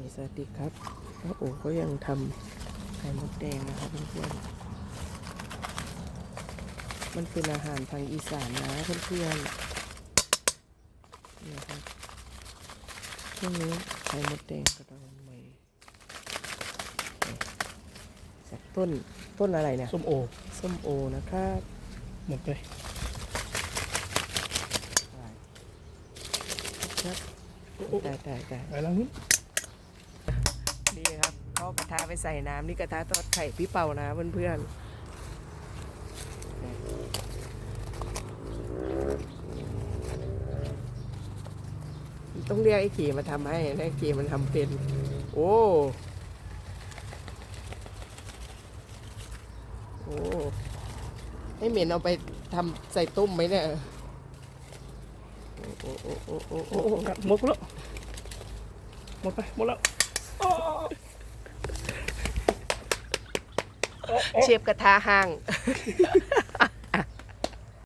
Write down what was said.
นี่สวัสดีครับป้าโอก็ยังทำไข่มดแดงนะครับเพื่อนๆมันเป็นอาหารทางอีสานนะเพื่อนๆนี่ครับช่วงนี้ไข่มดแดงกำลังใหม่จากต้นต้นอะไรเนี่ยส้มโอส้มโอนะครับหมดเลยครับได้ได้ได้ไปแล้วนู้นนี่ครับ เขากระทะไปใส่น้ำนี่กระทะทอดไข่พี่เป่านะเพื่อนๆต้องเรียกไอ้ขี่มาทำให้ไอ้ขี่มันทำเป็น โอ้ โอ้ให้เหม็นเอาไปทำใส่ตุ้มไหมเนี่ย โอ้โอ้โอ้โอ้โอ้โอ้โอ้โหหมดแล้วหมดไปหมดแล้ว เชฟกระทะห้าง